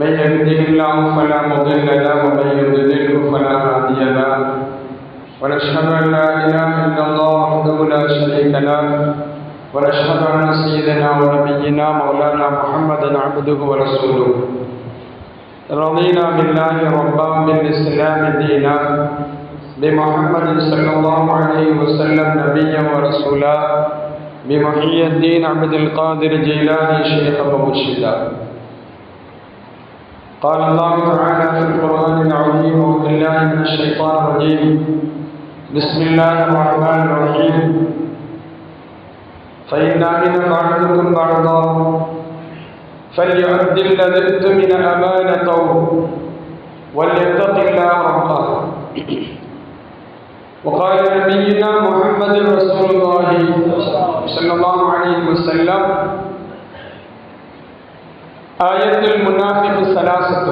من يهده الله فلا مضل له ومن يضلله فلا هادي له. ونشهد أن لا إله إلا الله وحده لا شريك له. ونشهد أن سيدنا ونبينا مولانا محمدا عبده ورسوله. رضينا بالله ربا بالإسلام دينا. بمحمد صلى الله عليه وسلم نبيا ورسولا. بمحي الدين عبد القادر جيلاني شيخا ومرشدا قال الله تعالى في القرآن العظيم أعوذ بالله من الشيطان الرجيم. بسم الله الرحمن الرحيم. فإن أمن بعضكم بعضا فليؤد الذي اؤتمن أمانته وليتق الله ربه وقال نبينا محمد رسول الله صلى الله عليه وسلم آية المنافق ثلاثة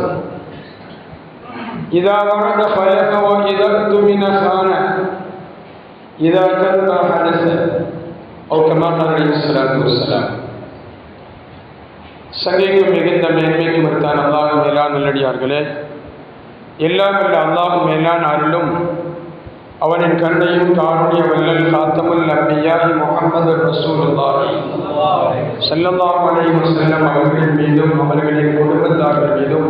إذا وعد خلف وإذا اؤتمن خان إذا كذب حدث أو كما قال عليه الصلاة والسلام சங்கைக்கு மிகுந்த மேன்மைக்கு மறுத்தான் அல்லாஹ் மேலான் நல்லடியார்களே எல்லாம் வல்ல அல்லாஹ் மேலான் அருளும் அவனின் கண்ணையும் காருண்ய வல்லல் காத்தமுல் நபியாகி முகமது ரசூலுல்லாஹி ஸல்லல்லாஹு அலைஹி வஸல்லம் அவர்கள் மீதும் அவர்களின் குடும்பத்தார்கள் மீதும்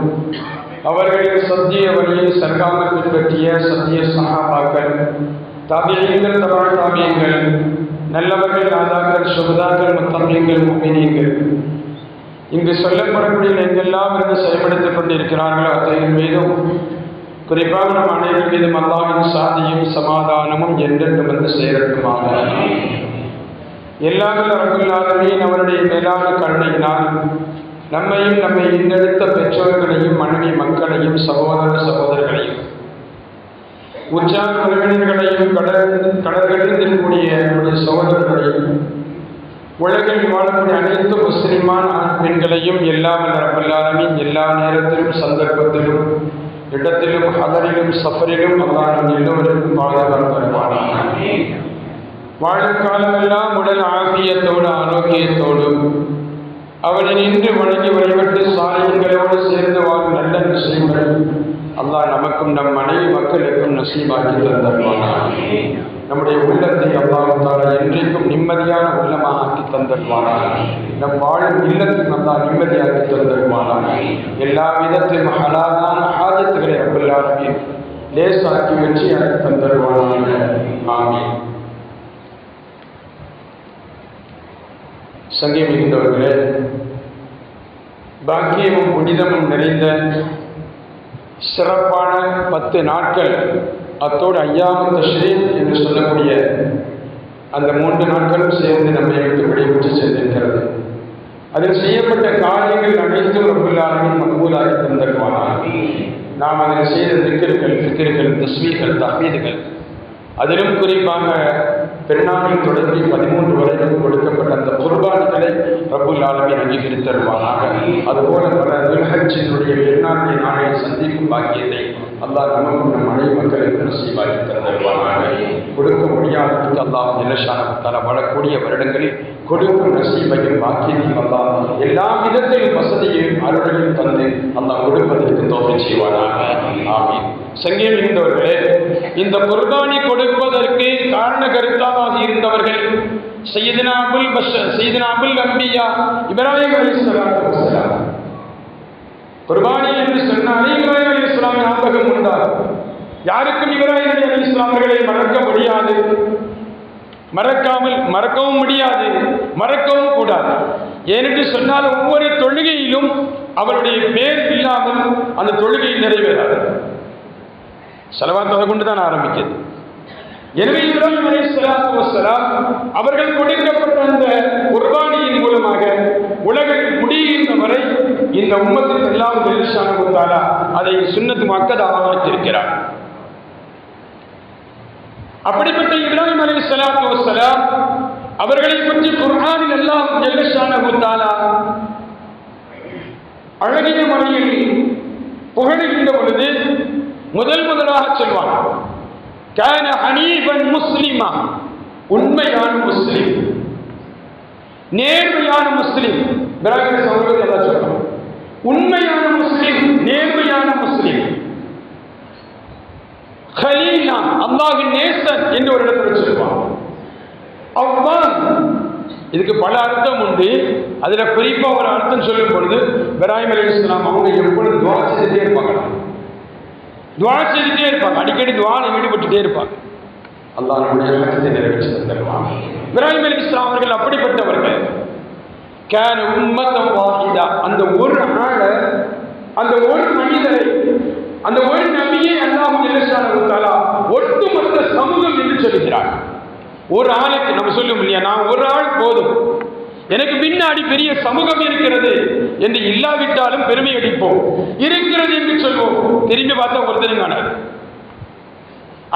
அவர்களின் சத்திய வழியை சர்க்காமல் பின்பற்றிய சத்திய சகாபாக்கள் தாபியங்கள் தபால் தாபியங்கள் நல்லவர்கள் நாதாக்கள் சுகதாக்கள் முத்தமியங்கள் முப்பினீங்கள் இங்கு சொல்லப்படக்கூடிய எங்கெல்லாம் இருந்து செயல்படுத்திக் கொண்டிருக்கிறார்களோ அத்தகையின் மீதும் குறிப்பாக நம் அனைவரும் மீதும் அல்லாவின் சாதியும் சமாதானமும் என்றென்று வந்து சேரட்டுமாக. எல்லாரும் அரங்குள்ளாதவையும் அவருடைய மேலான கருணையினால் நம்மையும் நம்மை இன்னெடுத்த பெற்றோர்களையும் மனைவி மக்களையும் சகோதர சகோதரர்களையும் உற்சாக உறவினர்களையும் கடல் கடற்கடலில் கூடிய நம்முடைய சகோதரர்களையும் உலகில் வாழக்கூடிய அனைத்து முஸ்லிமான ஆண் பெண்களையும் எல்லா ரப்பல்லாலமின் எல்லா நேரத்திலும் சந்தர்ப்பத்திலும் இடத்திலும் ஹதரிலும் சஃபரிலும் அல்லாஹ் எல்லோருக்கும் பாதுகாப்பான வாழும் காலமெல்லாம் உடல் ஆபியத்தோடு ஆரோக்கியத்தோடும். அவனை நின்று வணங்கி வழிபட்டு சாலைகளோடு சேர்ந்து வாழும் நல்ல விஷயங்கள் அல்லாஹ் நமக்கும் நம் மனைவி மக்களுக்கும் நசீபாக்கி தந்தருவானான் நம்முடைய உள்ளத்தை அல்லாஹால என்றைக்கும் நிம்மதியான உள்ளமாக ஆக்கி தந்தருவானான் நம் வாழும் இல்லத்தில் நல்லா நிம்மதியாக்கி தந்தருவானான் எல்லா விதத்திலும் ஹலாலான ஹாஜத்துகளை அவ்வளாருமே லேசாக்கி வெற்றியாக்கி தந்தருவானான் ஆமீன். சங்கி மிகுந்தவர்களே பாக்கியமும் புனிதமும் நிறைந்த சிறப்பான பத்து நாட்கள் அத்தோடு ஐயாம் தஸ்ரீன் என்று சொல்லக்கூடிய அந்த மூன்று நாட்களும் சேர்ந்து நம்மை விட்டு விடைபெற்று சென்றிருக்கிறது. அதில் செய்யப்பட்ட காரியங்கள் அனைத்தும் ரபுல்லாரின் மகபூலாகி தந்திருவானார் நாம் அதில் செய்த திக்கர்கள் திக்கர்கள் தஸ்மீகள் தஹீதுகள் அதிலும் குறிப்பாக பெருநாளில் தொடர்ந்து பதிமூன்று வரைக்கும் கொடுக்கப்பட்ட அந்த குர்பான்களை ரபுல் ஆலமின் அங்கீகரித்தருவானாக அதுபோல பல துல்ஹஜினுடைய பெருநாளை நாளை சந்திக்கும் பாக்கியத்தை அல்லாஹ் நமக்கு நம் மனை மக்களுக்கு நசீவாக்கி தருவானாக. கொடுக்க முடியாததுக்கு அல்லாஹ் நிலஷான வரக்கூடிய வருடங்களில் கொடுக்கும் நசீபையும் பாக்கியத்தையும் அல்லாஹ் எல்லா விதத்திலும் வசதியையும் அருளையும் தந்து அல்லாஹ் கொடுப்பதற்கு தோல்வி செய்வானாக. ஆமீன். இந்த குர்பானி கொடுப்பதற்கு காரண கருத்தாக இருந்தவர்கள். சையதுனா அபுல் பஷர் சையதுனா அபுல் அம்பியா இப்ராஹிம் அலிஸ்லாத்து வசலாம் குர்பானி என்று சொன்னாலே இப்ராஹிம் அலி இஸ்லாம் ஞாபகம் உண்டாகும் யாருக்கும் இப்ராஹிம் அலி அலி இஸ்லாமர்களை மறக்க முடியாது. மறக்காமல் மறக்கவும் முடியாது மறக்கவும் கூடாது. ஏனென்று சொன்னால் ஒவ்வொரு தொழுகையிலும் அவருடைய பேர் இல்லாமல் அந்த தொழுகை நிறைவேறாது. செலவாத்ததை கொண்டு தான் ஆரம்பிக்கிறது. எனவே இப்ராஹிம் அலி சலாத்து வசலாம் அவர்கள் கொடுக்கப்பட்ட அந்த குர்பானியின் மூலமாக உலகில் முடிகின்ற வரை இந்த உம்மத்தின் எல்லாம் வெளிச்சான கொண்டாலா அதை சுண்ணத்து மக்கதாக வைத்திருக்கிறார். அப்படிப்பட்ட இப்ராஹிம் அலி சலாத்து வசலாம் அவர்களை பற்றி குர்ஆனில் எல்லாம் ஜெல்லஷான கொண்டாலா அழகிய முறையில் புகழுகின்ற பொழுது முதல் முதலாக சொல்வான் கான ஹனீபன் முஸ்லிமா உண்மையான முஸ்லிம். நேர்மையான முஸ்லிம். இப்ராஹிம் சகோதரர் எல்லாம் சொல்றாங்க உண்மையான முஸ்லிம் நேர்மையான முஸ்லிம். ஹலீலா அல்லாஹின் நேசன் என்று ஒரு இடத்துல சொல்லுவான் அவ்வான் இதுக்கு பல அர்த்தம் உண்டு. அதுல குறிப்பா ஒரு அர்த்தம் சொல்லும் பொழுது இப்ராஹிம் அலி இஸ்லாம் அவங்க எப்பொழுது துவா செய்துட்டே இருப்பாங்க. துவா செய்துட்டே இருப்பாங்க. அடிக்கடி துவாவில் ஈடுபட்டுட்டே இருப்பாங்க. அல்லாஹ் நம்முடைய இலக்கத்தை நிறைவேற்றி தருவான். இப்ராஹிம் அலி இஸ்லாம் அவர்கள் அப்படிப்பட்டவர்கள். கேன உம்மத்தம் வாஹிதா. அந்த ஒரு ஆளை அந்த ஒரு மனிதரை அந்த ஒரு நபியை அல்லாஹ் இலசானா ஒட்டுமொத்த சமூகம் என்று சொல்லுகிறார் ஒரு ஆளுக்கு நம்ம சொல்லும் இல்லையா? நான் ஒரு ஆள் போதும். எனக்கு பின்னாடி பெரிய சமூகம் இருக்கிறது என்று இல்லாவிட்டாலும் பெருமை அடிப்போம் இருக்கிறது என்று சொல்வோம். திரும்பி பார்த்தா ஒருத்தரும் காணாது.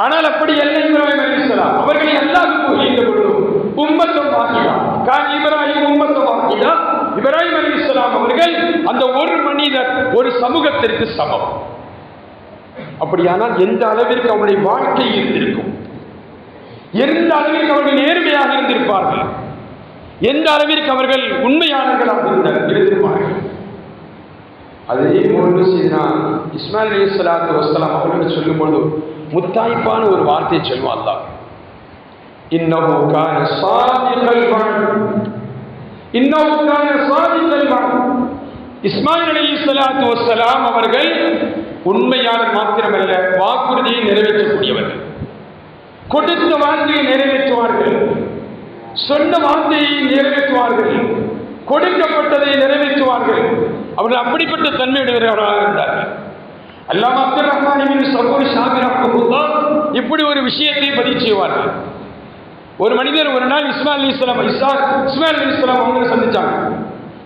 ஆனால் அப்படி அல்ல இப்ராஹிம் அலிஸ்லாம் அவர்களை எல்லாருக்கும் ஈந்த கொள்ளும் உம்மத்தம் வாக்கியா கான் இப்ராஹிம் உம்மத்தம் வாக்கியா இப்ராஹிம் அலி இஸ்லாம் அவர்கள் அந்த ஒரு மனிதர் ஒரு சமூகத்திற்கு சமம். அப்படியானால் எந்த அளவிற்கு அவருடைய வாழ்க்கை இருந்திருக்கும்? எந்த அளவிற்கு அவர்கள் நேர்மையாக இருந்திருப்பார்கள்? எந்த அளவிற்கு அவர்கள் உண்மையாளர்களாக இருந்த- இருந்திருப்பார்கள் அதே போன்று செய்தா இஸ்மாயில் அலி சலாத்து வசலாம் அவர்கள் சொல்லும்போது முத்தாய்ப்பான ஒரு வார்த்தையை சொல்லுவான் அல்லாஹ். இன்னஹு வாழ் இஸ்மாயில் அலி சலாத்து வசலாம் அவர்கள் உண்மையாளர் மாத்திரமல்ல வாக்குறுதியை நிறைவேற்றக்கூடியவர்கள். கொடுத்த வார்த்தையை நிறைவேற்றுவார்கள். சொன்ன வார்த்தையை நிறைவேற்றுவார்கள். கொடுக்கப்பட்டதை நிறைவேற்றுவார்கள். அவர்கள் அப்படிப்பட்ட தன்மையுடையவர்களாக இருந்தார்கள். அல்லாம அப்துல் ரஹ்மானின் சகோதரி ஷாபிர் இப்படி ஒரு விஷயத்தை பதிவு செய்வார்கள். ஒரு மனிதர் ஒரு நாள் இஸ்மா அலி இஸ்லாம் இஸ்மா அலி இஸ்லாம் அவங்களை சந்திச்சாங்க.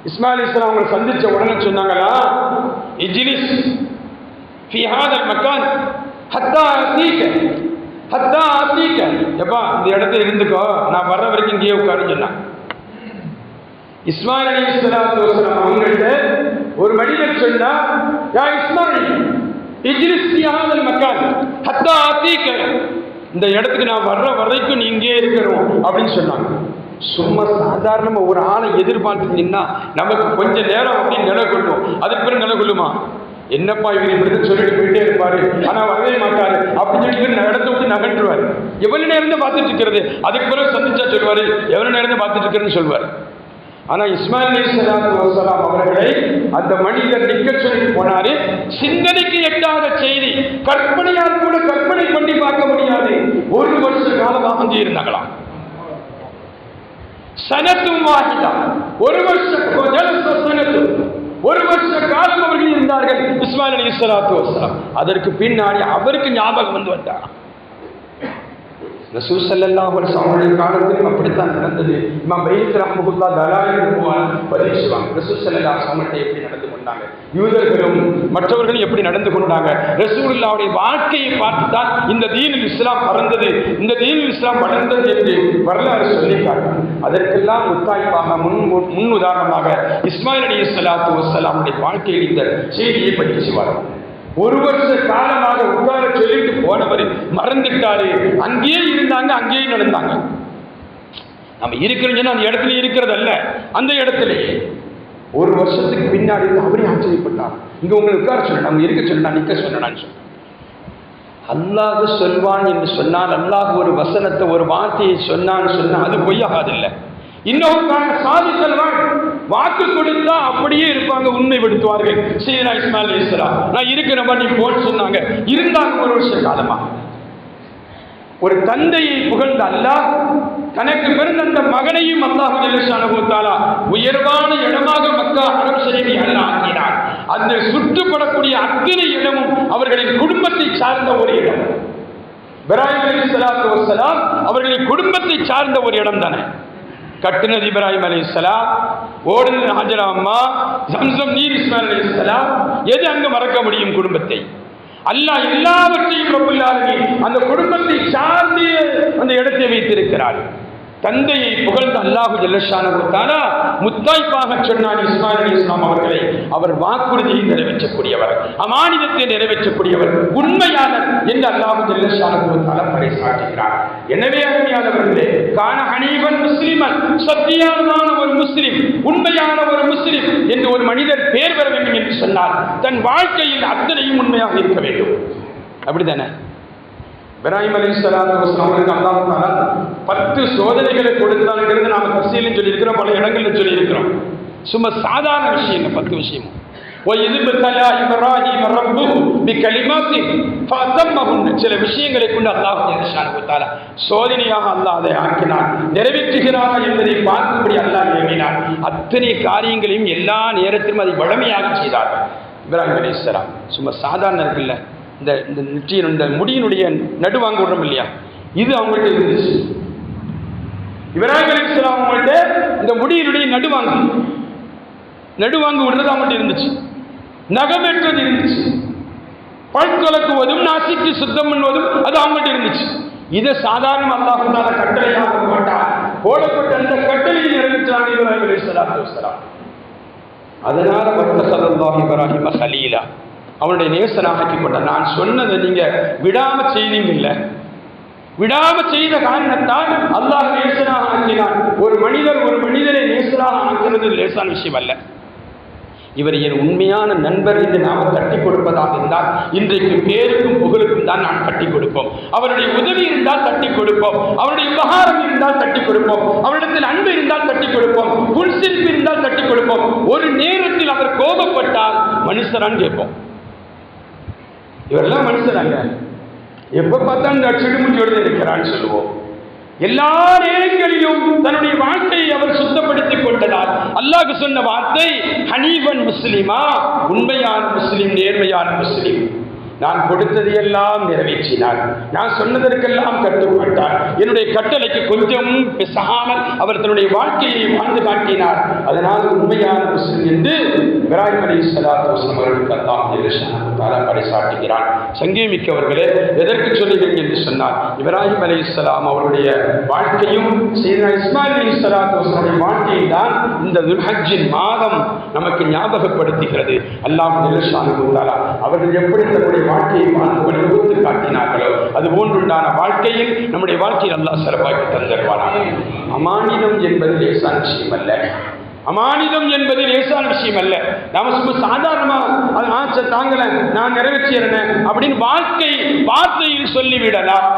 இஸ்மா அலி இஸ்லாம் அவங்களை சந்திச்ச உடனே சொன்னாங்களா இஜிலிஸ் ஃபி ஹாதல் மக்கான் ஹத்தா அத்தீக ஹத்தா ஆத்மீக எப்பா இந்த இடத்துல இருந்துக்கோ. நான் வர்ற வரைக்கும் இங்கேயே உட்காருன்னு சொன்னான். இஸ்மாயில் அலி இஸ்லாத்து வசலாம் அவங்கள்ட்ட ஒரு மனிதர் சொன்னா யா இஸ்மாயில் இஜ்லிஸ் ஃபி மக்கான் ஹத்தா அத்தீக இந்த இடத்துக்கு நான் வர்ற வரைக்கும் நீ இங்கே இருக்கிறோம் அப்படின்னு சொன்னாங்க. சும்மா சாதாரணமாக ஒரு ஆளை எதிர்பார்த்து நின்னா நமக்கு கொஞ்சம் நேரம் அப்படின்னு நிலை கொள்ளும் அதுக்கு பிறகு நிலை கொள்ளுமா என்னப்பா இவர் இப்படி சொல்லிட்டு போயிட்டே இருப்பாரு. ஆனா வரவே மாட்டாரு. அப்படின்னு சொல்லி இவர் இடத்த விட்டு நகற்றுவார் எவ்வளவு நேரம் பார்த்துட்டு இருக்கிறது? அதுக்கு பிறகு சந்திச்சா சொல்லுவாரு எவ்வளவு நேரம் பார்த்துட்டு இருக்கிறேன்னு சொல்வார் ஆனா இஸ்மாயில் அலி அவர்களை அந்த மனிதர் நிக்க சொல்லிட்டு போனாரு. சிந்தனைக்கு எட்டாத செய்தி. கற்பனையால் கூட கற்பனை பண்ணி பார்க்க முடியாது. ஒரு வருஷ காலமாக அங்கே இருந்தாங்களாம். சனத்தும் வாகிதா ஒரு வருஷம் சனத்தும். ஒரு வருஷ காலம் அவர்கள் இருந்தார்கள். இஸ்மாயில் அலி சலாத்து வசலாம் அதற்கு பின்னாடி அவருக்கு ஞாபகம் வந்து வந்தாராம் ரசூல் ஸல்லல்லாஹு அலைஹி வஸல்லம் காலத்திலும் அப்படித்தான் நடந்தது. இமாம் பைத் ரஹ்மத்துல்லாஹ் தலாயிரம் போவான் பதிவு செய்வாங்க. ரசூல் ஸல்லல்லாஹு எப்படி நடந்து கொண்டாங்க? யூதர்களும் மற்றவர்களும் எப்படி நடந்து கொண்டாங்க? ரசூல்லாவுடைய வாழ்க்கையை பார்த்து தான் இந்த தீனில் இஸ்லாம் பறந்தது இந்த தீனில் இஸ்லாம் வளர்ந்தது என்று வரலாறு சொல்லி காட்டும் அதற்கெல்லாம் முத்தாய்ப்பாக முன் முன் உதாரணமாக இஸ்மாயில் அலி இஸ்லாத்து வசலாமுடைய வாழ்க்கையில் இந்த செய்தியை படித்து செய்வார்கள் ஒரு வருஷ காலமாக உட்கார சொல்லிட்டு போனவர் மறந்துட்டாரு. அங்கேயே இருந்தாங்க அங்கேயே நடந்தாங்க. நம்ம இருக்கிறோம் அந்த இடத்துல இருக்கிறது அல்ல அந்த இடத்துல ஒரு வருஷத்துக்கு பின்னாடி அவரே ஆச்சரியப்பட்டார். இங்க உங்களை உட்கார சொன்ன அவங்க இருக்க சொன்னா நிக்க சொன்னான்னு சொல்லி. அல்லாஹ் சொல்வான் என்று சொன்னால் அல்லாஹ் ஒரு வசனத்தை ஒரு வார்த்தையை சொன்னான்னு சொன்னால் அது பொய்யாகாதில்லை இன்னும் சாதி செல்வான் வாக்கு கொடுத்தா அப்படியே இருப்பாங்க உண்மை விடுத்துவார்கள் சீனா இஸ்மாயில் ஈஸ்வரா நான் இருக்கிற நீ போன்னு சொன்னாங்க. இருந்தாங்க ஒரு வருஷ காலமா. ஒரு தந்தையை புகழ்ந்த அல்லாஹ் தனக்கு பிறந்த அந்த மகனையும் அல்லாஹ் ஜெல்லஷானகுத்தாலா உயர்வான இடமாக மக்கா அரபு ஷரீஃபை அல்ல ஆக்கினார். அந்த சுற்றுப்படக்கூடிய அத்தனை இடமும் அவர்களின் குடும்பத்தை சார்ந்த ஒரு இடம். இப்ராஹிம் அலி சலாத்து வசலாம் அவர்களின் குடும்பத்தை சார்ந்த ஒரு இடம் தானே கட்டுனது இப்ராஹிம் அலி இஸ்லாம் ஓடுனது ஹாஜரா அம்மா சம்சம் நீர் இஸ்மாயில் அலி இஸ்லாம் எது அங்கு மறக்க முடியும் குடும்பத்தை? அல்லாஹ் எல்லாவற்றையும் ரப்புல் அந்த குடும்பத்தை சார்ந்தே அந்த இடத்தை வைத்திருக்கிறார்கள். தந்தையை புகழ்ந்த அல்லாஹு ஜெல்லஷான தானா முத்தாய்ப்பாக சொன்னான் இஸ்மாயில் அலி இஸ்லாம் அவர்களை. அவர் வாக்குறுதியை நிறைவேற்றக்கூடியவர். அமானிதத்தை நிறைவேற்றக்கூடியவர். உண்மையாளர் என்று அல்லாஹு ஜெல்லஷான தாலா பறைசாற்றுகிறார். எனவே அருமையானவர்களே கான அனைவன் முஸ்லிமன் சத்தியமான ஒரு முஸ்லிம் உண்மையான ஒரு முஸ்லிம் என்று ஒரு மனிதர் பேர் வர வேண்டும் என்று சொன்னால் தன் வாழ்க்கையில் அத்தனையும் உண்மையாக இருக்க வேண்டும். அப்படிதானே இப்ராஹிம் அலி சலாத்து அவர்களுக்கு அல்லாஹ் தாலா பத்து சோதனைகளை கொடுத்தாங்கிறது நாம தசீலும் சொல்லியிருக்கிறோம் பல இடங்களில் சொல்லியிருக்கிறோம். சும்மா சாதாரண விஷயம் இந்த பத்து விஷயமும். சில விஷயங்களை கொண்டு அல்லாஹ் சோதனையாக அல்லாஹ் ஆக்கினார் நிறைவேற்றுகிறாரா என்பதை பார்க்கும்படி அல்லாஹ் இயங்கினார் அத்தனை காரியங்களையும் எல்லா நேரத்திலும் அதை வழமையாக செய்தார் இப்ராஹிம் அலிஸ்லாம் சும்மா சாதாரண இருக்குல்ல. இந்த இந்த நெற்றியின் இந்த முடியினுடைய நடுவாங்க விடுறோம் இல்லையா? இது அவங்கள்ட்ட இருந்துச்சு. இப்ராஹிம் அலைஹிஸ்ஸலாம் அவங்கள்ட்ட இந்த முடியினுடைய நடுவாங்க நடுவாங்க விடுறது அவங்கள்ட்ட இருந்துச்சு. நகமேற்றது இருந்துச்சு. பட்கெலக்குவதும் நாசிக்கு சுத்தம் பண்ணுவதும் அது அவங்கள்ட்ட இருந்துச்சு. இதை சாதாரண அல்லாஹுதான கட்டளையாக போட்டார் போடப்பட்ட அந்த கட்டளையை நிறைவேற்றாங்க இப்ராஹிம் சலாத்து வஸ்ஸலாம் அதனால வர்த்தசல்லாஹ் இப்ராஹிம ஹலீலா அவனுடைய நேசனாக ஆக்கிக்கொண்ட நான் சொன்னதை நீங்க விடாம செய்தீங்கல்ல விடாம செய்த காரணத்தால் அல்லாஹ் நேசனாக ஆக்கினான். ஒரு மனிதர் ஒரு மனிதரை நேசனாக ஆக்குறது லேசான விஷயம் அல்ல. இவர் என் உண்மையான நண்பர் என்று நாம் கட்டி கொடுப்பதாக இருந்தால் இன்றைக்கு பேருக்கும் புகழுக்கும் தான் நான் கட்டி கொடுப்போம். அவருடைய உதவி இருந்தால் தட்டி கொடுப்போம். அவருடைய உபகாரம் இருந்தால் தட்டி கொடுப்போம். அவரிடத்தில் அன்பு இருந்தால் தட்டி கொடுப்போம். புன்சிரிப்பு இருந்தால் தட்டி கொடுப்போம். ஒரு நேரத்தில் அவர் கோபப்பட்டால் மனுஷரான் கேட்போம். இவரெல்லாம் மனுஷனாங்க எப்ப பார்த்தா இந்த சிடுமுடியோடு இருக்கிறான்னு சொல்லுவோம். எல்லா நேரங்களிலும் தன்னுடைய வாழ்க்கையை அவர் சுத்தப்படுத்திக் கொண்டதால் அல்லாஹ் சொன்ன வார்த்தை ஹனீபன் முஸ்லிமா உண்மையான முஸ்லிம் நேர்மையான முஸ்லிம். நான் கொடுத்ததையெல்லாம் நிறைவேற்றினார். நான் சொன்னதற்கெல்லாம் கட்டுப்பட்டார் என்னுடைய கட்டளைக்கு கொஞ்சம் பிசகாமல் அவர் தன்னுடைய வாழ்க்கையை வாழ்ந்து காட்டினார். அதனால் உண்மையான முஸ்லிம் என்று இப்ராஹிம் அலி சலாத்து வஸ்லம் அவர்களுக்கு அல்லாம் பறைசாட்டுகிறார் சங்கீமிக்கவர்களே எதற்கு சொல்லுகிறேன் என்று சொன்னார் இப்ராஹிம் அலி இஸ்லாம் அவருடைய வாழ்க்கையும் சீனா இஸ்மாயில் அலி சலாத்து வஸ்லமுடைய வாழ்க்கையும் தான் இந்த துல்ஹஜ்ஜின் மாதம் நமக்கு ஞாபகப்படுத்துகிறது. அல்லாம் தாலா அவர்கள் எப்படி தன்னுடைய வாழ்க்கையை வாழ்ந்து வடிவகுத்து காட்டினார்களோ? அது போன்றுண்டான வாழ்க்கையில் நம்முடைய வாழ்க்கையில் நல்லா சிறப்பாக்கி தந்தருவானாக அமானிதம் என்பது லேசான விஷயம் அல்ல அமானிதம் என்பது லேசான விஷயம் அல்ல நாம சும்மா சாதாரணமா அது ஆச்ச தாங்கல நான் நிறைவேற்றிறேன் அப்படின்னு வாழ்க்கை வார்த்தையில் சொல்லிவிடலாம்.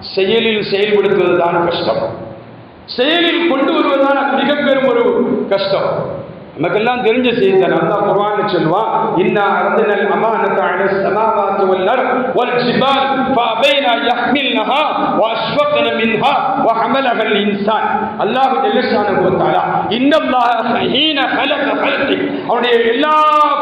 செயலில் செயல்படுத்துவதுதான் கஷ்டம். செயலில் கொண்டு வருவதுதான் மிக பெரும் ஒரு கஷ்டம். நமக்கெல்லாம் தெரிஞ்ச செய்தி தான் அல்லாஹ் குர்ஆன்ல சொல்லுவான் இன்னா அரதனல் அமானத அல ஸமாவாத்தி வல் அர்த் வல் ஜிபால் ஃபஅபைனா யஹ்மில்னஹா வஅஷ்ஃபக்ன மின்ஹா வஹமலஹா அல் இன்சான் அல்லாஹ் ஜல்ல ஷானஹு வ தஆலா இன்னல்லாஹ ஹீன خلق خلقி அவனுடைய எல்லா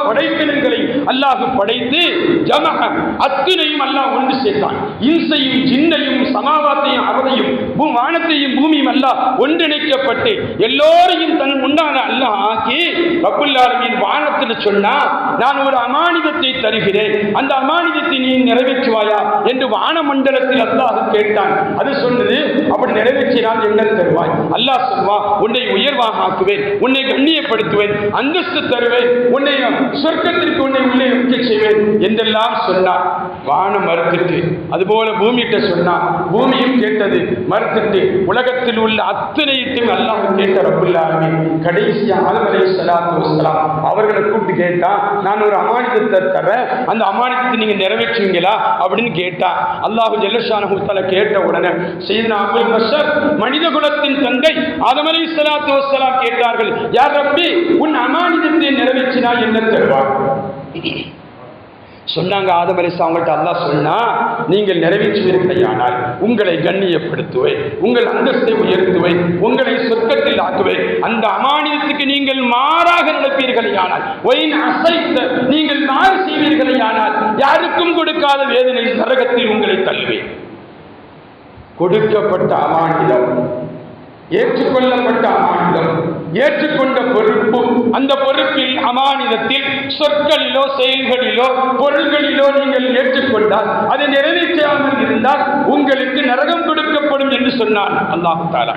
படைப்பினங்களையும் அல்லாஹ் படைத்து ஜமஹ அத்துணையும் அல்லாஹ் ஒன்று சேர்த்தான் இன்சையும் ஜின்னையும் சமாவாத்தையும் அவரையும் பூ வானத்தையும் பூமியும் அல்லாஹ் ஒன்றிணைக்கப்பட்டு எல்லோரையும் தன் முன்னால அல்லாஹ் ஆக்கி ரப்புல்லாலமின் வானத்தில் சொன்னா நான் ஒரு அமானிதத்தை தருகிறேன். அந்த அமானிதத்தை நீ நிறைவேற்றுவாயா? என்று வான மண்டலத்தில் அல்லாஹ் கேட்டான். அது சொன்னது அப்படி நிறைவேற்றினால் என்ன தருவாய். அல்லாஹ் சொல்வா உன்னை உயர்வாக ஆக்குவேன் உன்னை கண்ணியப்படுத்துவேன் அந்தஸ்து தருவேன் உன்னை சொர்க்கத்திற்கு உன்னை உள்ளே வைக்க செய்வேன் என்றெல்லாம் சொன்னார். வானம் மறுத்துட்டு அதுபோல பூமியிட்ட சொன்னா பூமியும் கேட்டது மறுத்துட்டு உலகத்தில் உள்ள அத்தனையிட்டும் அல்லாஹ் கேட்ட ரப்புல்லாலுமே கடைசியா சலாத்து வசலாம் அவர்களை கூப்பிட்டு கேட்டா நான் ஒரு அமானிதத்தை தர்றேன். அந்த அமானிதத்தை நீங்க நிறைவேற்றுவீங்களா? அப்படின்னு கேட்டா அல்லாஹ் ஜல்லஷானஹு தஆலா கேட்ட உடனே சையதுனா அபுல் பஷர் மனித குலத்தின் தந்தை ஆதம் அலி சலாத்து வசலாம் கேட்டார்கள் யார் ரப்பி உன் அமானிதத்தை நிறைவேற்றினா என்ன தருவார் சொன்னாங்க ஆதம் அலிஸ் அவங்கள்ட்ட அல்லா சொன்னா நீங்கள் நிறைவேற்றுவீர்களையானால் உங்களை கண்ணியப்படுத்துவேன் உங்கள் அந்தஸ்தை உயர்த்துவேன் உங்களை சொர்க்கத்தில் ஆக்குவேன். அந்த அமானியத்துக்கு நீங்கள் மாறாக நடப்பீர்களையானால் ஒயின் அசைத்த நீங்கள் மாறு செய்வீர்களையானால் யாருக்கும் கொடுக்காத வேதனை நரகத்தில் உங்களை தள்ளுவேன். கொடுக்கப்பட்ட அமானிதம் ஏற்றுக்கொள்ளப்பட்ட அமானிதம் ஏற்றுக்கொண்ட பொறுப்பு அந்த பொறுப்பில் அமானிதத்தில் சொற்களிலோ செயல்களிலோ பொருள்களிலோ நீங்கள் ஏற்றுக்கொண்டால் அதை நிறைவேற்றாமல் இருந்தால் உங்களுக்கு நரகம் கொடுக்கப்படும் என்று சொன்னான் அல்லாஹ் தாலா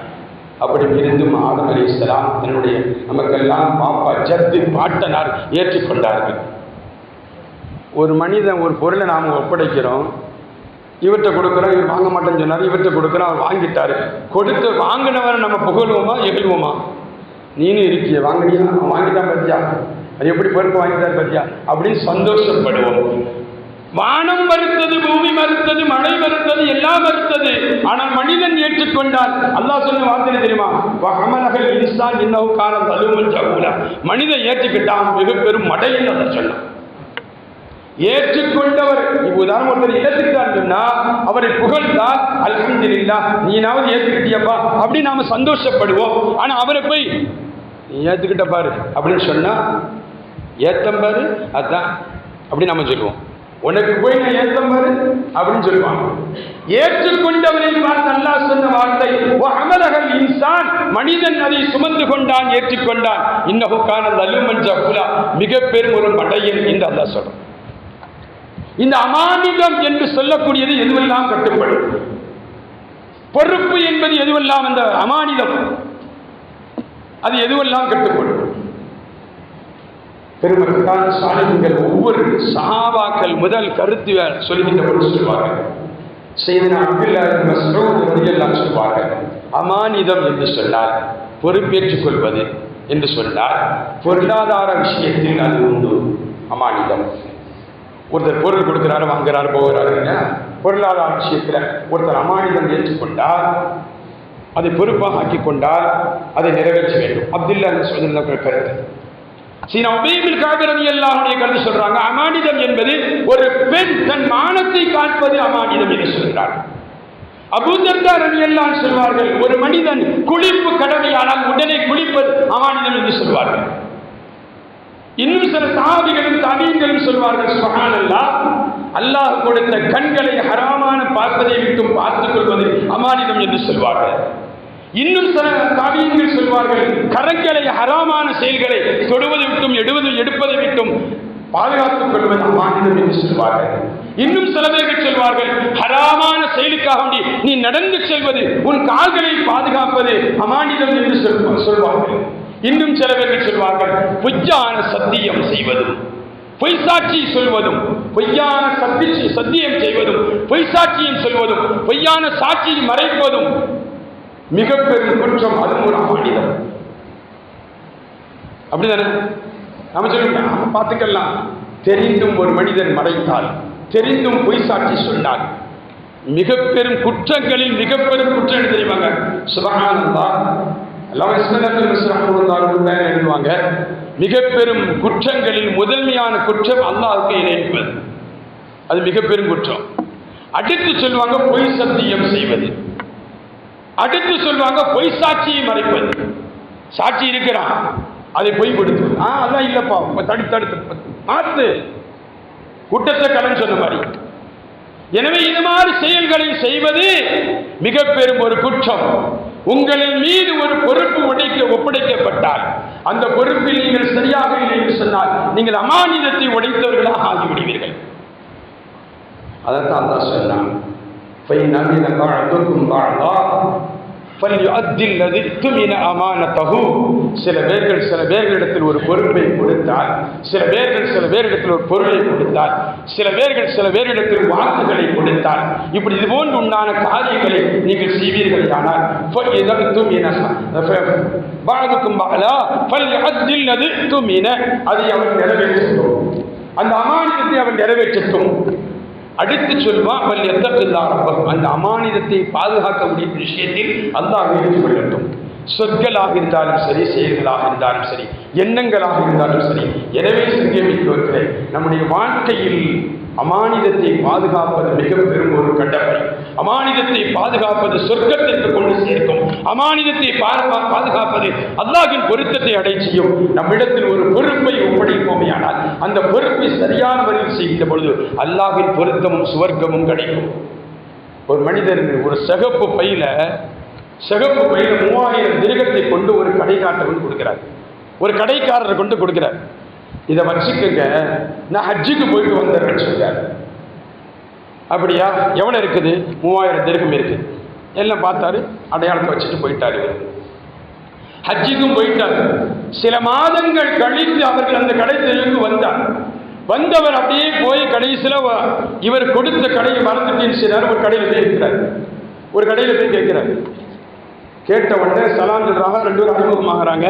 அப்படி இருந்தும் ஆதம் அலி இஸ்லாம் தன்னுடைய நமக்கெல்லாம் பாப்பா ஜத்து பாட்டனார் ஏற்றுக்கொண்டார்கள். ஒரு மனிதன் ஒரு பொருளை நாம் ஒப்படைக்கிறோம் இவர்கிட்ட கொடுக்குறோம் இவர் வாங்க மாட்டேன்னு சொன்னார் இவர்கிட்ட கொடுக்குறோம் அவர் வாங்கிட்டாரு. கொடுத்து வாங்கினவரை நம்ம புகழ்வோமா எகிழ்வோமா நீனும் இருக்கிய வாங்கினியா வாங்கிட்டான் பத்தியா? அது எப்படி பொறுப்பு வாங்கிட்டார் பத்தியா? அப்படின்னு சந்தோஷப்படுவோம். வானம் மறுத்தது பூமி மறுத்தது மழை மறுத்தது எல்லாம் மறுத்தது. ஆனால் மனிதன் ஏற்றுக்கொண்டால் அல்லாஹ் சொன்ன வார்த்தை தெரியுமா? அமலகல் இன்சான் இன்னவு காலம் தலுமல் ஜவுலா. மனிதன் ஏற்றுக்கிட்டான் மிக பெரும் மடையில் அதை சொன்னான் ஏற்றுக்கொண்டவர். இப்போ உதாரணம் ஒருத்தர் ஏற்றுக்கிட்டார் சொன்னா அவரை புகழ்ந்தால் அல்ஹம்துலில்லா நீனாவது ஏற்றுக்கிட்டியப்பா அப்படி நாம சந்தோஷப்படுவோம். ஆனா அவரை போய் நீ ஏத்துக்கிட்ட பாரு அப்படின்னு சொன்னா ஏத்தம் பாரு அதான் அப்படி நாம சொல்லுவோம். உனக்கு போய் நான் ஏத்தம் பாரு அப்படின்னு சொல்லுவாங்க. ஏற்றுக்கொண்டவரை பார்த்து அல்லாஹ் சொன்ன வார்த்தை ஓ அமலகல் இன்சான் மனிதன் அதை சுமந்து கொண்டான் ஏற்றுக்கொண்டான். இன்னகுக்கான நல்லுமன் ஜகுலா. மிக பெரும் ஒரு படையன் என்று அல்லாஹ் சொல்றான். இந்த அமானிதம் என்று சொல்லக்கூடியது எதுவெல்லாம் கட்டுப்படும் பொறுப்பு என்பது எதுவெல்லாம் அந்த அமானிதம்? அது எதுவெல்லாம் கட்டுப்படும் பெருமக்கள் சாலிகள் ஒவ்வொரு சஹாபாக்கள் முதல் கருத்து சொல்கின்ற பொழுது சொல்வார்கள் செய்தனா அப்துல்லா சொல்வார்கள் அமானிதம் என்று சொன்னால் பொறுப்பேற்றுக் கொள்வது என்று சொன்னால் பொருளாதார விஷயத்தில் அது உண்டு. அமானிதம். ஒருத்தர் பொருள் கொடுக்குறாரு வாங்குறாரு போகிறாருங்க பொருளாதார விஷயத்தில் ஒருத்தர் அமானிதம் ஏற்றுக்கொண்டால் அதை பொறுப்பாக ஆக்கி கொண்டால் அதை நிறைவேற்ற வேண்டும். அப்துல்லா சொல்லுங்க கருத்து. சீனா உபயமில் காபிரதி எல்லாருடைய கருத்து சொல்றாங்க அமானிதம் என்பது ஒரு பெண் தன் மானத்தை காட்பது அமானிதம் என்று சொல்கிறார். அபூதர்தா ரவி எல்லாம் சொல்வார்கள் ஒரு மனிதன் குளிப்பு கடமையானால் உடனே குளிப்பது அமானிதம் என்று சொல்வார்கள். இன்னும் சில சாதிகளும் தடியங்களும் சொல்வார்கள் சுபஹானல்லா. அல்லாஹ் கொடுத்த கண்களை ஹராமான பார்ப்பதை விட்டும் பார்த்துக் கொள்வது அமானிதம் என்று சொல்வார்கள். இன்னும் சில தாவியங்கள் சொல்வார்கள் கரங்களை ஹராமான செயல்களை தொடுவதை விட்டும் எடுவது எடுப்பதை விட்டும் பாதுகாத்துக் கொள்வது அமானிதம் என்று சொல்வார்கள். இன்னும் சில பேர்கள் சொல்வார்கள் ஹராமான செயலுக்காக வேண்டி நீ நடந்து செல்வது உன் கால்களை பாதுகாப்பது அமானிதம் என்று சொல்வார்கள். இன்னும் சில பேர்கள் சொல்வார்கள்? பொய்யான சத்தியம் செய்வதும் பொய் சாட்சி சொல்வதும் பொய்யான சத்தி சத்தியம் செய்வதும் பொய் சாட்சியம் சொல்வதும் பொய்யான சாட்சியை மறைப்பதும் மிக பெரும் குற்றம் அதுவும் ஒரு அமானிதம் அப்படிதானே? நம்ம சொல்லுங்க நாம பார்த்துக்கலாம். தெரிந்தும் ஒரு மனிதன் மறைத்தால் தெரிந்தும் பொய் சாட்சி சொன்னால் மிக பெரும் குற்றங்களில் மிக பெரும் குற்றம் தெரியுமாங்க? சுபகானந்தா எல்லாம் இஸ்மலத்தில் மிஸ்ரஹமுல்லாருன்னு எழுதுவாங்க மிக பெரும் குற்றங்களில் முதன்மையான குற்றம் அல்லாவுக்கு இணைப்பது அது மிக பெரும் குற்றம். அடுத்து சொல்லுவாங்க பொய் சத்தியம் செய்வது. அடுத்து சொல்லுவாங்க பொய் சாட்சியை மறைப்பது. சாட்சி இருக்கிறான் அதை பொய் கொடுத்து ஆ அதான் இல்லப்பா தடுத்து தடுத்து மாத்து. கூட்டத்தை கடன் சொன்ன மாதிரி. எனவே இது மாதிரி செயல்களை செய்வது மிக பெரும் ஒரு குற்றம். உங்களின் மீது ஒரு பொறுப்பு உடைக்க ஒப்படைக்கப்பட்டால் அந்த பொறுப்பில் நீங்கள் சரியாக இல்லை என்று சொன்னால் நீங்கள் அமானிதத்தை உடைத்தவர்களாக ஆகிவிடுவீர்கள். அதைத்தான் தான் சொன்னான். சில பேர்கள் சில பேர்களிடத்தில் ஒரு பொறுப்பை கொடுத்தால் சில பேர்கள் சில பேரிடத்தில் ஒரு பொருளை கொடுத்தால் சில பேர்கள் சில பேரிடத்தில் வாக்குகளை கொடுத்தால் இப்படி இது போன்ற உண்டான காரியங்களை நீங்கள் செய்வீர்கள் ஆனால் அதை அவன் நிறைவேற்றும் அந்த அமானத்தை அவன் நிறைவேற்றட்டும் அடுத்து சொல்வான் வல் எத்தப்பில்லா ரப்பம் அந்த அமானிதத்தை பாதுகாக்கக்கூடிய விஷயத்தில் அல்லாஹ் எடுத்துக் கொள்ளட்டும் சொற்களாக இருந்தாலும் சரி செயல்களாக இருந்தாலும் சரி எண்ணங்களாக இருந்தாலும் சரி எனவே சிங்கமிக்கவர்களே நம்முடைய வாழ்க்கையில் அமானிதத்தை பாதுகாப்பது மிக பெரும் ஒரு கடமை அமானிதத்தை பாதுகாப்பது சொர்க்கத்திற்கு கொண்டு சேர்க்கும். அமானிதத்தை பாதுகாப்பது அல்லாஹின் பொருத்தத்தை அடை செய்யும். நம்மிடத்தில் ஒரு பொறுப்பை ஒப்படைப்போமையானால் அந்த பொறுப்பை சரியான வழியில் செய்கின்ற பொழுது அல்லாஹின் பொருத்தமும் சுவர்க்கமும் கிடைக்கும். ஒரு மனிதன் ஒரு சிகப்பு பையில சிகப்பு பையில மூவாயிரம் திருகத்தை கொண்டு ஒரு கடைக்காரர் கொண்டு கொடுக்கிறார். ஒரு கடைக்காரர் கொண்டு கொடுக்கிறார். இதை வச்சுக்கோங்க நான் ஹஜ்ஜுக்கு போயிட்டு வந்தேன் சொல்றாரு. அப்படியா? எவ்வளோ இருக்குது? மூவாயிரம் திருகம் இருக்குது எல்லாம் பார்த்தாரு. அடையாளத்தை வச்சுட்டு போயிட்டாரு இவர். ஹஜ்ஜிக்கும் போயிட்டார். சில மாதங்கள் கழித்து அவர்கள் அந்த கடை தெருவுக்கு வந்தார். வந்தவர் அப்படியே போய் கடைசியில் இவர் கொடுத்த கடையை மறந்துட்டேன்னு செய்றாரு? ஒரு கடையில் போய் இருக்கிறார். ஒரு கடையில் போய் கேட்கிறார். கேட்ட உடனே சலாம் ரெண்டு பேரும் அறிமுகமாகறாங்க.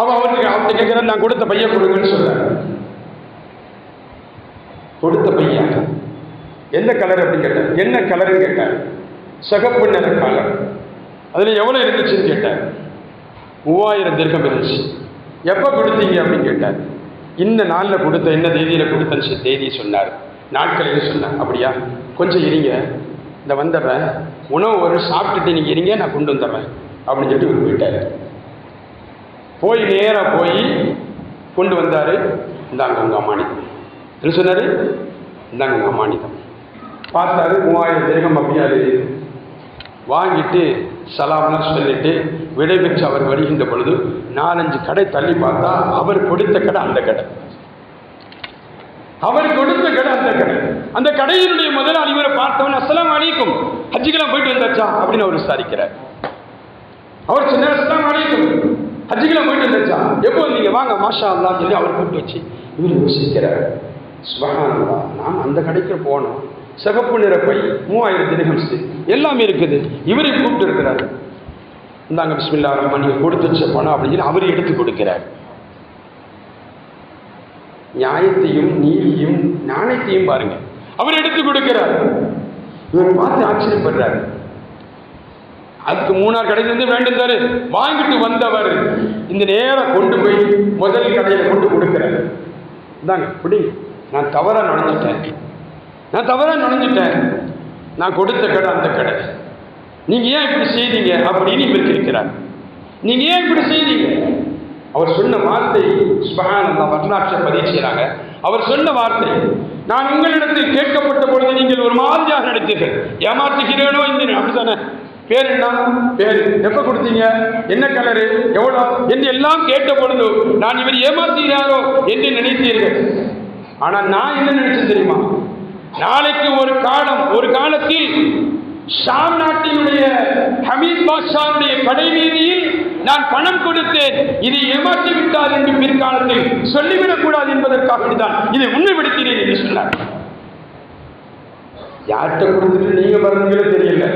அவன் அவருக்கு அவர்கிட்ட கேட்கிறார் நான் கொடுத்த பையன் கொடுங்கன்னு சொல்றாரு. கொடுத்த பையன் எந்த கலர் அப்படின்னு கேட்டேன் என்ன கலருன்னு கேட்டேன் சகப்பு நிற கலர் அதில் எவ்வளோ இருந்துச்சுன்னு கேட்டேன் மூவாயிரம் திருக்கம் இருந்துச்சு. எப்போ கொடுத்தீங்க அப்படின்னு கேட்டார் இந்த நாளில் கொடுத்த என்ன தேதியில் கொடுத்தன்னு தேதி சொன்னார். நாட்களையும் சொன்னார். அப்படியா? கொஞ்சம் இருங்க. இந்த வந்துடுறேன் உணவு ஒரு சாப்பிட்டுட்டு நீங்கள் இருங்க நான் கொண்டு வந்துடுறேன். அப்படின்னு சொல்லிட்டு இவர் போயிட்டார். போய் நேராக போய் கொண்டு வந்தார். இந்தாங்க உங்கள் அம்மானிதம் என்ன சொன்னார்? இந்தாங்க உங்கள் அம்மானிதம் பார்த்தாரு மூவாயிரம் தேகம் அப்படியாரு வாங்கிட்டு சலாம்னு சொல்லிட்டு விடைபெற்று அவர் வருகின்ற பொழுது நாலஞ்சு கடை தள்ளி பார்த்தா அவர் கொடுத்த கடை அந்த கடை. அவர் கொடுத்த கடை அந்த கடை. அந்த கடையினுடைய முதலாளி இவரை பார்த்தவன் அஸ்லாம் அழிக்கும் ஹஜ்ஜிக்கெல்லாம் போயிட்டு வந்தாச்சா? அப்படின்னு அவர் விசாரிக்கிறார். அவர் சின்ன அஸ்லாம் அழிக்கும் ஹஜ்ஜிக்கெல்லாம் போயிட்டு வந்தாச்சா? எப்போ நீங்க வாங்க மாஷா அல்லான்னு சொல்லி அவர் கூப்பிட்டு வச்சு இவர் யோசிக்கிறார். சுபகானந்தா நான் அந்த கடைக்கு போனோம். சிகப்பு நிற பை மூவாயிரம் திரகம்ஸ் எல்லாமே இருக்குது. இவரை கூப்பிட்டு இருக்கிறார் இந்தாங்க பிஸ்மில்லா ரஹ்மான் நீங்கள் கொடுத்து வச்ச பணம் அப்படின்னு அவரை அவர் எடுத்து கொடுக்கிறார். நியாயத்தையும் நீதியும் நாணயத்தையும் பாருங்க. அவர் எடுத்து கொடுக்கிறார். இவர் பார்த்து ஆச்சரியப்படுறாரு. அதுக்கு மூணார் கடையிலிருந்து வேண்டும் தாரு வாங்கிட்டு வந்தவர் இந்த நேரம் கொண்டு போய் முதல் கடையில் கொண்டு கொடுக்கிறார். இந்தாங்க இப்படி நான் தவறாக நடந்துட்டேன் நான் தவறாக நுழைஞ்சிட்டேன். நான் கொடுத்த கடை அந்த கடை. நீங்கள் ஏன் இப்படி செய்தீங்க அப்படின்னு இவர் கேட்கிறார். நீங்கள் ஏன் இப்படி செய்தீங்க? அவர் சொன்ன வார்த்தை சுபஹானல்லா வரலாற்றை பதிவு செய்கிறாங்க. அவர் சொன்ன வார்த்தை நான் உங்களிடத்தில் கேட்கப்பட்ட பொழுது நீங்கள் ஒரு மாதிரியாக நடித்தீர்கள் ஏமாற்றுகிறேனோ இந்த அப்படித்தானே? பேர் என்ன? பேர் எப்போ கொடுத்தீங்க? என்ன கலரு எவ்வளோ என்று எல்லாம் கேட்ட பொழுது நான் இவர் ஏமாற்றுகிறாரோ என்று நினைத்தீர்கள். ஆனால் நான் என்ன நினைச்சேன் தெரியுமா? நாளைக்கு ஒரு காலம் ஒரு காலத்தில் ஷாம் நாட்டினுடைய ஹமீத் பாஷாவுடைய படை வீதியில் நான் பணம் கொடுத்தேன். இதை ஏமாற்றி விட்டார் என்று பிற்காலத்தில் சொல்லிவிடக் கூடாது என்பதற்காக தான் இதை உண்மைப்படுத்தினேன் என்று சொன்னார். யார்கிட்ட கொடுத்துட்டு நீங்க மறந்தீங்களோ தெரியல.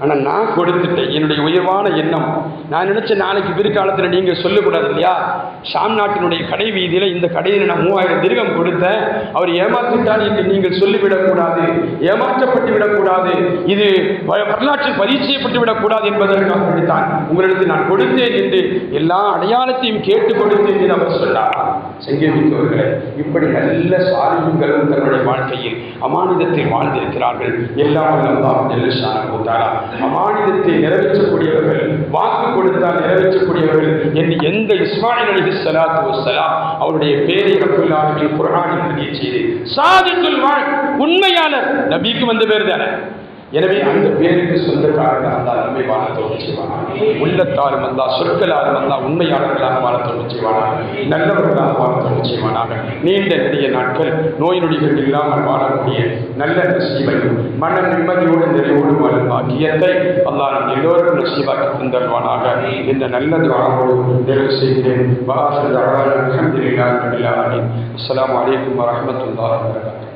ஆனால் நான் கொடுத்துட்டேன். என்னுடைய உயர்வான எண்ணம். நான் நினச்ச நாளைக்கு பிற்காலத்தில் நீங்கள் சொல்லக்கூடாது இல்லையா? ஷாம் நாட்டினுடைய கடை வீதியில் இந்த கடையில் நான் மூவாயிரம் திருகம் கொடுத்தேன். அவர் ஏமாற்றிட்டார் என்று நீங்கள் சொல்லிவிடக்கூடாது. ஏமாற்றப்பட்டு விடக்கூடாது. இது வ- வரலாற்றில் பதிவு விடக்கூடாது என்பதற்காக கொடுத்தான். உங்களிடத்தில் நான் கொடுத்தேன் என்று எல்லா அடையாளத்தையும் கேட்டு கொடுத்தேன் என்று அவர் சொன்னார். செங்கமிக்கவர்களே இப்படி நல்ல சாலிகளும் தன்னுடைய வாழ்க்கையில் அமானிதத்தில் வாழ்ந்திருக்கிறார்கள். எல்லாம் வல்லல்லாஹ் ஜல்ல ஷானஹு அமானிதத்தை நிறைவேற்றக்கூடியவர்கள் வாக்கு கொடுத்தால் நிறைவேற்றக்கூடியவர்கள் என்று எந்த இஸ்மாயில் அலி சலாத்து வஸ்ஸலாம் அவருடைய பேரை ரப்புல் ஆலமீன் செய்து சாதித்துல் வாழ் உண்மையாளர் நபிக்கு வந்த பேர் தானே. எனவே அந்த பேருக்கு சொந்தக்காரர்கள் அந்த நம்மை வாழ தோல்வி உள்ளத்தாலும் வந்தா சொற்களாலும் வந்தா உண்மையாளர்களாக வாழ தோல்வி செய்வானாக நல்லவர்களாக வாழ தோல்வி நீண்ட நெடிய நாட்கள் நோய் நொடிகள் இல்லாமல் வாழக்கூடிய நல்ல நசீவையும் மன நிம்மதியோடு நிறைவோடு வாழும் பாக்கியத்தை அல்லாஹ் நம் எல்லோருக்கும் நசீவாக்கி தந்தருவானாக. இந்த நல்ல துவாவோடு நிறைவு செய்கிறேன். வாசல் வலைக்கம் அலமதுல்லாஹி வரகாத்து